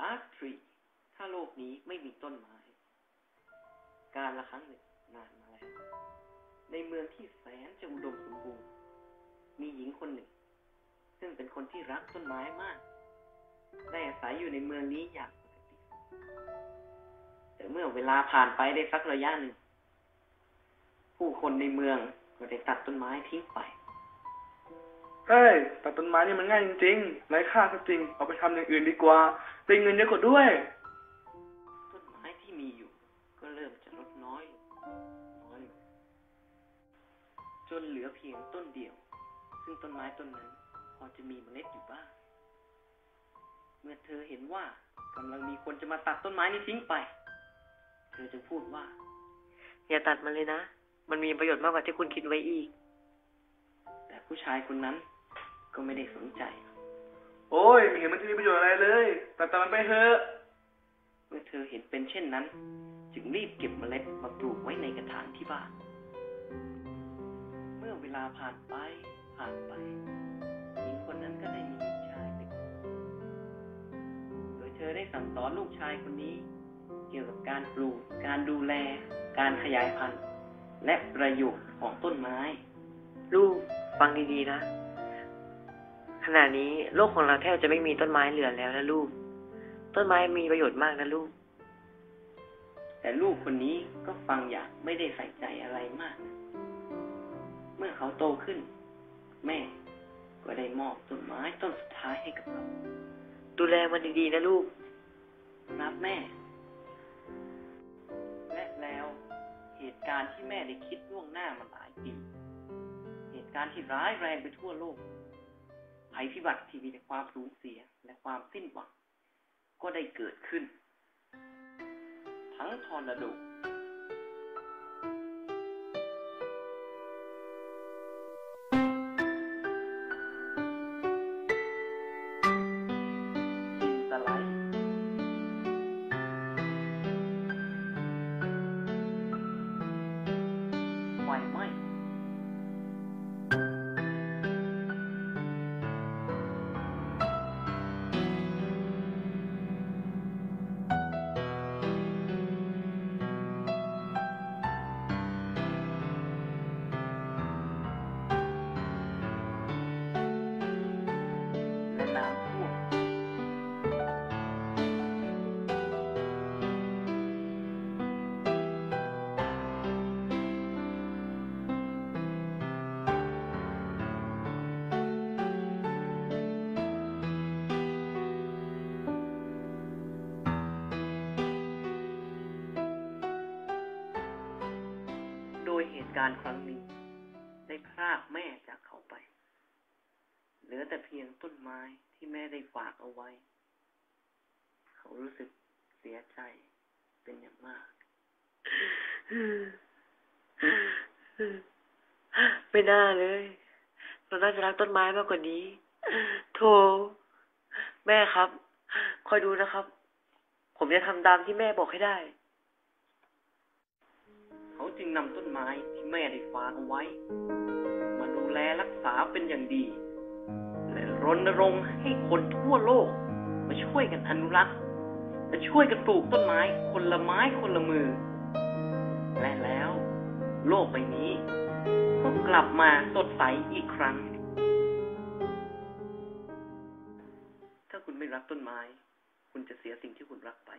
last tree ถ้าโลกนี้ไม่มีต้นไม้ การละครั้งหนึ่งนานมาแล้ว ในเมืองที่แสนจะอุดมสมบูรณ์ มีหญิงคนหนึ่ง ซึ่งเป็นคนที่รักต้นไม้มาก ได้อาศัยอยู่ในเมืองนี้อย่างปกติ แต่เมื่อเวลาผ่านไปได้สักระยะหนึ่ง ผู้คนในเมืองก็ได้ตัดต้นไม้ทิ้งไป เฮ้ยตัดต้นไม้นี่มันง่ายจริงๆไร้ค่าก็จริง เอาไปทำอย่างอื่นดีกว่าได้เงินเยอะกว่าด้วย ต้นไม้ที่มีอยู่ ก็เริ่มจะลดน้อยลงน้อยลงจนเหลือเพียงต้นเดียว ซึ่งต้นไม้ต้นนั้น พอจะมีเมล็ดอยู่บ้างเมื่อเธอเห็นว่ากำลังมีคนจะมาตัดต้นไม้นี้ทิ้งไป เธอจึงพูดว่า อย่าตัดมันเลยนะ มันมีประโยชน์มากกว่าที่คุณคิดไว้อีก แต่ผู้ชายคนนั้น ก็ไม่ได้สนใจ โอ้ยไม่เห็นมันจะมีประโยชน์อะไรเลยตัดแต่มันไปเถอะเมื่อเธอเห็นเป็นเช่นนั้น จึงรีบเก็บเมล็ดมาปลูกไว้ในกระถางที่บ้าน เมื่อเวลาผ่านไปผ่านไปหญิงคนนั้นก็ได้มีลูกชายหนึ่งโดยเธอได้สั่งสอนลูกชายคนนี้ เกี่ยวกับการปลูก การดูแล การขยายพันธุ์ และประโยชน์ของต้นไม้ ลูกฟังดีๆนะ ขณะนี้โลกของเราแทบจะไม่มีต้นไม้เหลือแล้วนะลูก ต้นไม้มีประโยชน์มากนะลูก แต่ลูกคนนี้ก็ฟังอย่างไม่ได้ใส่ใจอะไรมาก เมื่อเขาโตขึ้น แม่ก็ได้มอบต้นไม้ต้นสุดท้ายให้กับเขาดูแลมันดีๆนะลูกรับแม่ และแล้วเหตุการณ์ที่แม่ได้คิดล่วงหน้ามาหลายปี เหตุการณ์ที่ร้ายแรงไปทั่วโลก ภัยพิบัติที่มีแต่ความสูญเสียและความสิ้นหวัง ก็ได้เกิดขึ้น ทั้งทอร์นาโด การณ์ครั้งนี้ ได้พรากแม่จากเขาไป เหลือแต่เพียงต้นไม้ที่แม่ได้ฝากเอาไว้ เขารู้สึกเสียใจเป็นอย่างมาก ไม่น่าเลย เราน่าจะรักต้นไม้มากกว่านี้โธ่แม่ครับ คอยดูนะครับ ผมจะทำตามที่แม่บอกให้ได้ เขาจึงนำต้นไม้ที่ แม่ได้ฝากเอาไว้ มาดูแลรักษาเป็นอย่างดี และรณรงค์ให้คนทั่วโลก มาช่วยกันอนุรักษ์และช่วยกันปลูกต้นไม้คนละไม้คนละมือ และแล้ว โลกใบนี้ก็กลับมาสดใสอีกครั้ง ถ้าคุณไม่รักต้นไม้ คุณจะเสียสิ่งที่คุณรักไป